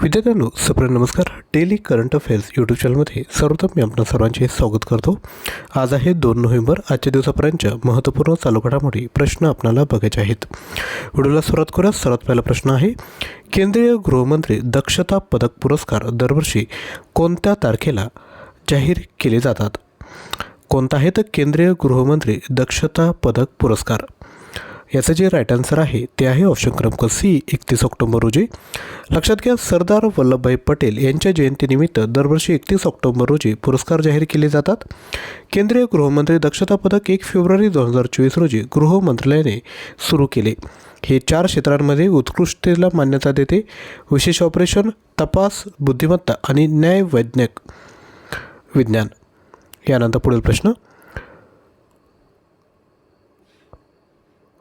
विद्यार्थ्यांनो सप्र नमस्कार. Daily current affairs YouTube चॅनलमध्ये सर्वप्रथम मी आपणा सर्वांचे स्वागत करतो. आज आहे दोन नोव्हेंबर आजच्या दिवसापर्यंतच्या महत्त्वपूर्ण चालू घडामोडी प्रश्न आपल्याला बघायचे आहेत. व्हिडिओला सुरुवात करूया सर्वात पहिला प्रश्न आहे केंद्रीय गृहमंत्री दक्षता पदक पुरस्कार दरवर्षी कोणत्या तारखेला जाहीर केले जातात? कोणता आहे तर केंद्रीय गृहमंत्री दक्षता पदक पुरस्कार? याचं जे राईट आन्सर आहे ते आहे ऑप्शन क्रमांक सी एकतीस ऑक्टोबर रोजी. लक्षात घ्या सरदार वल्लभभाई पटेल यांच्या जयंतीनिमित्त दरवर्षी एकतीस ऑक्टोबर रोजी पुरस्कार जाहीर केले जातात. केंद्रीय गृहमंत्री दक्षता पदक एक फेब्रुवारी दोन हजार चोवीस रोजी गृह मंत्रालयाने सुरू केले. हे चार क्षेत्रांमध्ये उत्कृष्टतेला मान्यता देते. विशेष ऑपरेशन तपास बुद्धिमत्ता आणि न्याय वैज्ञानिक विज्ञान. यानंतर पुढील प्रश्न.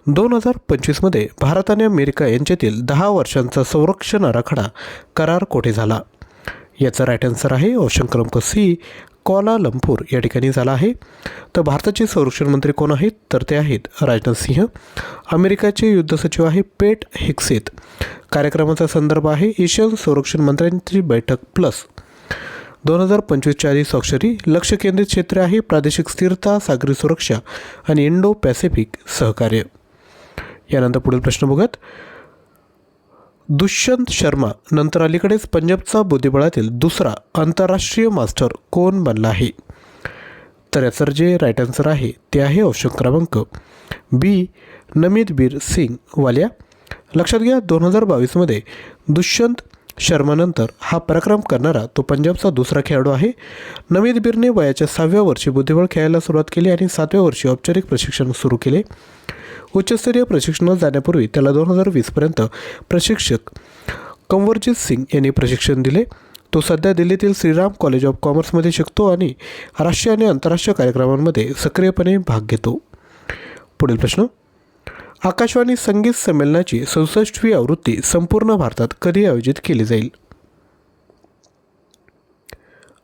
दोन हजार पंचवीसमध्ये भारत आणि अमेरिका यांच्यातील दहा वर्षांचा संरक्षण आराखडा करार कोठे झाला? याचा राईट आन्सर आहे ऑप्शन क्रमांक सी कोलालंपूर या ठिकाणी झाला आहे. तर भारताचे संरक्षण मंत्री कोण आहेत? तर ते आहेत राजनाथ सिंह. अमेरिकाचे युद्ध सचिव आहे पेट हिक्सेत. कार्यक्रमाचा संदर्भ आहे एशियन संरक्षण मंत्र्यांची बैठक प्लस दोन हजार पंचवीसच्या आधी स्वाक्षरी लक्ष केंद्रित क्षेत्र आहे प्रादेशिक स्थिरता सागरी सुरक्षा आणि इंडो पॅसिफिक सहकार्य. यानंतर पुढील प्रश्न बघत दुष्यंत शर्मा नंतर अलीकडेच पंजाबचा बुद्धिबळातील दुसरा आंतरराष्ट्रीय मास्टर कोण बनला आहे? तर याचं जे राईट आन्सर आहे ते आहे ऑप्शन क्रमांक बी नमित बीर सिंग वालिया. लक्षात घ्या दोन हजार बावीसमध्ये दुष्यंत शर्मानंतर हा पराक्रम करणारा तो पंजाबचा दुसरा खेळाडू आहे. नमित बीरने वयाच्या सहाव्या वर्षी बुद्धिबळ खेळायला सुरुवात केली आणि सातव्या वर्षी औपचारिक प्रशिक्षण सुरू केले. उच्चस्तरीय प्रशिक्षणात जाण्यापूर्वी त्याला दोन हजार वीसपर्यंत प्रशिक्षक कंवरजीत सिंग यांनी प्रशिक्षण दिले. तो सध्या दिल्लीतील श्रीराम कॉलेज ऑफ कॉमर्समध्ये शिकतो आणि राष्ट्रीय आणि आंतरराष्ट्रीय कार्यक्रमांमध्ये सक्रियपणे भाग घेतो. पुढील प्रश्न आकाशवाणी संगीत संमेलनाची सदुसष्टवी आवृत्ती संपूर्ण भारतात कधी आयोजित केली जाईल?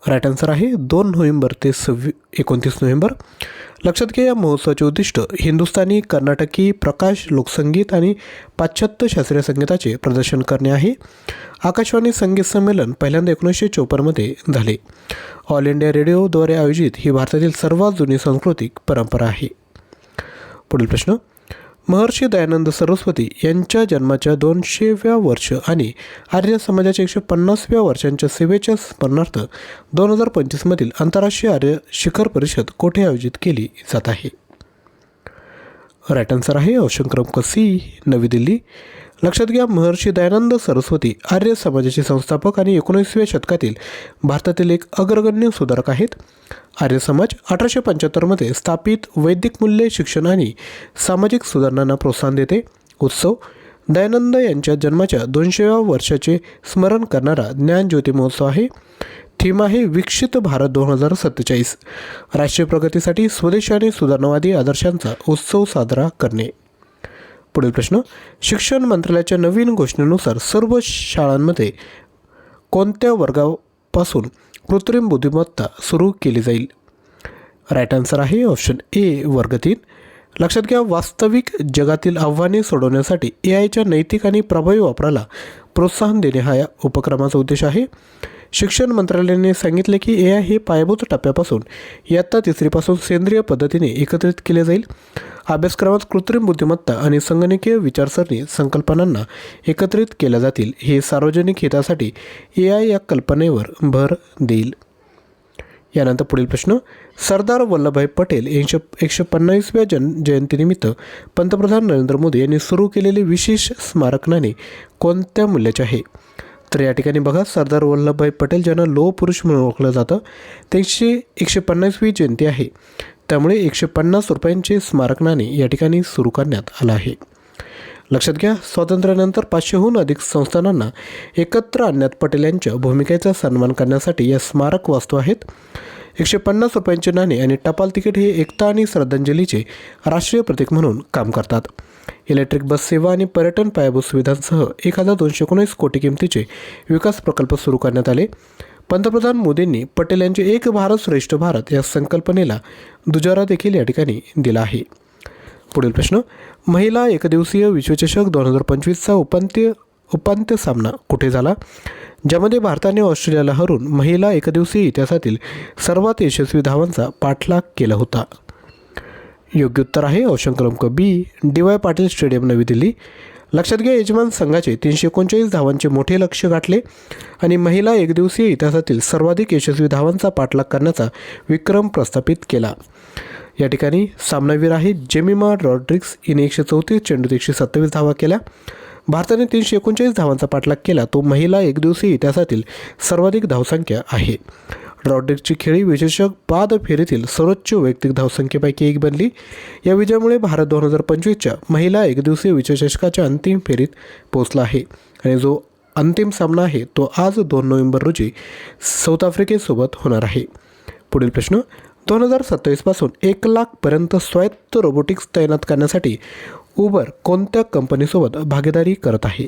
राईट आन्सर आहे दोन नोव्हेंबर ते सव्वी एकोणतीस नोव्हेंबर. लक्षात घ्या या महोत्सवाचे उद्दिष्ट हिंदुस्थानी कर्नाटकी प्रकाश लोकसंगीत आणि पाश्चात्य शास्त्रीय संगीताचे प्रदर्शन करणे आहे. आकाशवाणी संगीत संमेलन पहिल्यांदा एकोणीसशे चोपन्नमध्ये झाले. ऑल इंडिया रेडिओद्वारे आयोजित ही भारतातील सर्वात जुनी सांस्कृतिक परंपरा आहे. पुढील प्रश्न. महर्षी दयानंद सरस्वती यांच्या जन्माच्या दोनशेव्या वर्ष आणि आर्य समाजाच्या एकशे पन्नासव्या वर्षांच्या सेवेच्या स्मरणार्थ दोन हजार पंचवीसमधील आंतरराष्ट्रीय आर्य शिखर परिषद कोठे आयोजित केली जात आहे? राईट आन्सर आहे ऑप्शन क्रमांक सी नवी दिल्ली. लक्षात घ्या महर्षी दयानंद सरस्वती आर्य समाजाचे संस्थापक आणि एकोणीसव्या शतकातील भारतातील एक अग्रगण्य सुधारक आहेत. आर्य समाज अठराशे पंच्याहत्तरमध्ये स्थापित वैदिक मूल्ये शिक्षण आणि सामाजिक सुधारणांना प्रोत्साहन देते. उत्सव दयानंद यांच्या जन्माच्या दोनशेव्या वर्षाचे स्मरण करणारा ज्ञानज्योती महोत्सव आहे. थीम आहे विकसित भारत दोन हजार सत्तेचाळीस. राष्ट्रीय प्रगतीसाठी स्वदेशी आणि सुधारणावादी आदर्शांचा उत्सव साजरा करणे. पुढील प्रश्न शिक्षण मंत्रालयाच्या नवीन घोषणेनुसार सर्व शाळांमध्ये कोणत्या वर्गापासून कृत्रिम बुद्धिमत्ता सुरू केली जाईल? राईट आन्सर आहे ऑप्शन ए वर्ग तीन. लक्षात घ्या वास्तविक जगातील आव्हाने सोडवण्यासाठी ए आयच्या नैतिक आणि प्रभावी वापराला प्रोत्साहन देणे हा या उपक्रमाचा उद्देश आहे. शिक्षण मंत्रालयाने सांगितले की ए आय हे पायाभूत टप्प्यापासून इयत्ता तिसरीपासून सेंद्रिय पद्धतीने एकत्रित केले जाईल. अभ्यासक्रमात कृत्रिम बुद्धिमत्ता आणि संगणकीय विचारसरणी संकल्पनांना एकत्रित केल्या जातील हे सार्वजनिक हितासाठी ए आय या कल्पनेवर भर देईल. यानंतर पुढील प्रश्न सरदार वल्लभभाई पटेल यांच्या एकशे पन्नासव्या जन जयंतीनिमित्त पंतप्रधान नरेंद्र मोदी यांनी सुरू केलेले विशेष स्मारक नाणे कोणत्या मूल्याचे आहे? तर या ठिकाणी बघा सरदार वल्लभभाई पटेल ज्यांना लोह पुरुष म्हणून ओळखलं जातं त्यांची एकशे पन्नासवी जयंती आहे. त्यामुळे एकशे पन्नास रुपयांचे स्मारक नाणे या ठिकाणी सुरू करण्यात आलं आहे. लक्षात घ्या स्वातंत्र्यानंतर पाचशेहून अधिक संस्थानांना एकत्र आणण्यात पटेल यांच्या भूमिकेचा सन्मान करण्यासाठी या स्मारक वास्तू आहेत. एकशे पन्नास रुपयांचे नाणे आणि टपाल तिकीट हे एकता आणि श्रद्धांजलीचे राष्ट्रीय प्रतीक म्हणून काम करतात. इलेक्ट्रिक बस सेवा आणि पर्यटन पायाभूत सुविधांसह एक हजार दोनशे एकोणीस कोटी किमतीचे विकास प्रकल्प सुरू करण्यात आले. पंतप्रधान मोदींनी पटेल यांचे एक भारत श्रेष्ठ भारत या संकल्पनेला दुजारा देखील या ठिकाणी दिला आहे. पुढील प्रश्न महिला एकदिवसीय विश्वचषक दोन हजार पंचवीसचा उपांत्य उपांत्य सामना कुठे झाला? ज्यामध्ये भारताने ऑस्ट्रेलियाला हरून महिला एकदिवसीय इतिहासातील सर्वात यशस्वी धावांचा पाठलाग केला होता. योग्य उत्तर आहे. ऑप्शन क्रमांक B D Y Patil stadium Navi Delhi. लक्षात घ्या यजमान संघाचे तीनशे एकोणचाळीस धावांचे मोठे लक्ष गाठले आणि महिला एकदिवसीय इतिहासातील सर्वाधिक यशस्वी धावांचा पाठलाग करण्याचा विक्रम प्रस्थापित केला. या ठिकाणी सामनावीर आहे जेमिमा रॉड्रिक्स हिने एकशे चौतीस चेंडूत एकशे सत्तावीस धावा केल्या. भारताने तीनशे एकोणचाळीस धावांचा पाठलाग केला. तो महिला एकदिवसीय इतिहासातील सर्वाधिक धावसंख्या आहे. रॉड्रिकची खेळी विशेषक बाद फेरीतील सर्वोच्च वैयक्तिक धावसंख्येपैकी एक बनली. या विजयामुळे भारत दोन हजार पंचवीसच्या महिला एकदिवसीय विश्वचषकाच्या अंतिम फेरीत पोहोचला आहे. आणि जो अंतिम सामना आहे तो आज दोन नोव्हेंबर रोजी साऊथ आफ्रिकेसोबत होणार आहे. पुढील प्रश्न दोन हजार सत्तावीसपासून एक लाखपर्यंत स्वायत्त रोबोटिक्स तैनात करण्यासाठी उबर कोणत्या कंपनीसोबत भागीदारी करत आहे?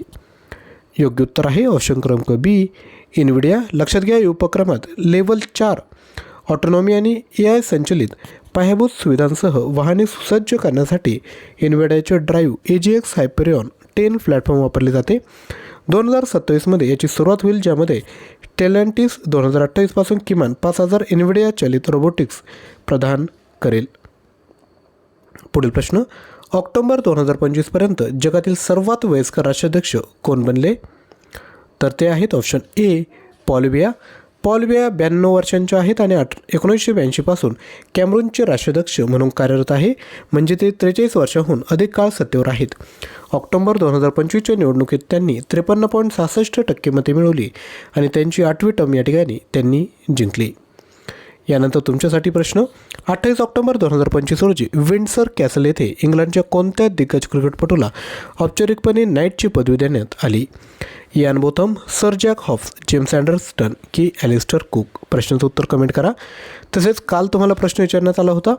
योग्य उत्तर आहे ऑप्शन क्रमांक बी इनविडिया लक्षात घ्या या उपक्रमात लेवल चार ऑटोनॉमी आणि ए आय संचलित पायाभूत सुविधांसह वाहने सुसज्ज करण्यासाठी इनविडियाचे drive A G X Hyperion ten platform वापरले जाते. दोन हजार सत्तावीसमध्ये याची सुरुवात होईल ज्यामध्ये टेलंटिस दोन हजार अठ्ठावीसपासून किमान पाच हजार इनविडिया चलित रोबोटिक्स प्रदान करेल. पुढील प्रश्न ऑक्टोबर दोन हजार पंचवीसपर्यंत जगातील सर्वात वयस्कर राष्ट्राध्यक्ष कोण बनले? तर ते आहेत ऑप्शन ए पॉलबिया पॉलबिया ब्याण्णव वर्षांच्या आहेत आणि आठ एकोणीसशे ब्याऐंशीपासून कॅमरूनचे राष्ट्राध्यक्ष म्हणून कार्यरत आहे. म्हणजे ते त्रेचाळीस वर्षाहून अधिक काळ सत्तेवर आहेत. ऑक्टोबर दोन हजार पंचवीसच्या निवडणुकीत त्यांनी त्रेपन्न पॉईंट सहासष्ट टक्के मते मिळवली आणि त्यांची आठवी टर्म या ठिकाणी त्यांनी जिंकली. यानंतर तुमच्यासाठी प्रश्न अठ्ठावीस ऑक्टोबर दोन हजार पंचवीस रोजी विंडसर कॅसल येथे इंग्लंडच्या कोणत्या दिग्गज क्रिकेटपटूला औपचारिकपणे नाईटची पदवी देण्यात आली? Ian Botham sir Jack Hobbs James Anderson की ॲलिस्टर कुक? प्रश्नाचं उत्तर कमेंट करा. तसेच काल तुम्हाला प्रश्न विचारण्यात आला होता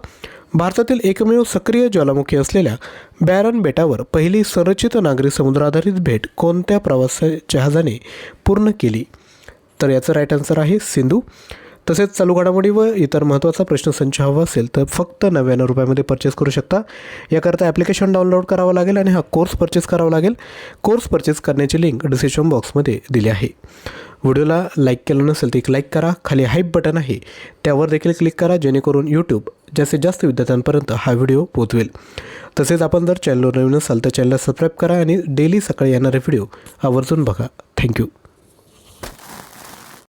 भारतातील एकमेव सक्रिय ज्वालामुखी असलेल्या बॅरन बेटावर पहिली संरचित नागरी समुद्राधारित भेट कोणत्या प्रवास जहाजाने पूर्ण केली? तर याचं राईट आन्सर आहे सिंधू. तसेच चालू घडामोडी व इतर महत्त्वाचा प्रश्नसंच हवा असेल तर फक्त नव्याण्णव रुपयामध्ये परचेस करू शकता. याकरता ॲप्लिकेशन डाउनलोड करावं लागेल आणि हा कोर्स परचेस करावा लागेल. कोर्स परचेस करण्याची लिंक डिस्क्रिप्शन बॉक्समध्ये दिली आहे. व्हिडिओला लाईक केलं नसेल तर एक लाईक करा. खाली हाईप बटन आहे. त्यावर देखील क्लिक करा जेणेकरून यूट्यूब जास्तीत जास्त विद्यार्थ्यांपर्यंत हा व्हिडिओ पोहोचवेल. तसेच आपण जर चॅनलवर नवीन असाल तर चॅनलला सबस्क्राईब करा आणि डेली सकाळी येणारे व्हिडिओ आवर्जून बघा. थँक्यू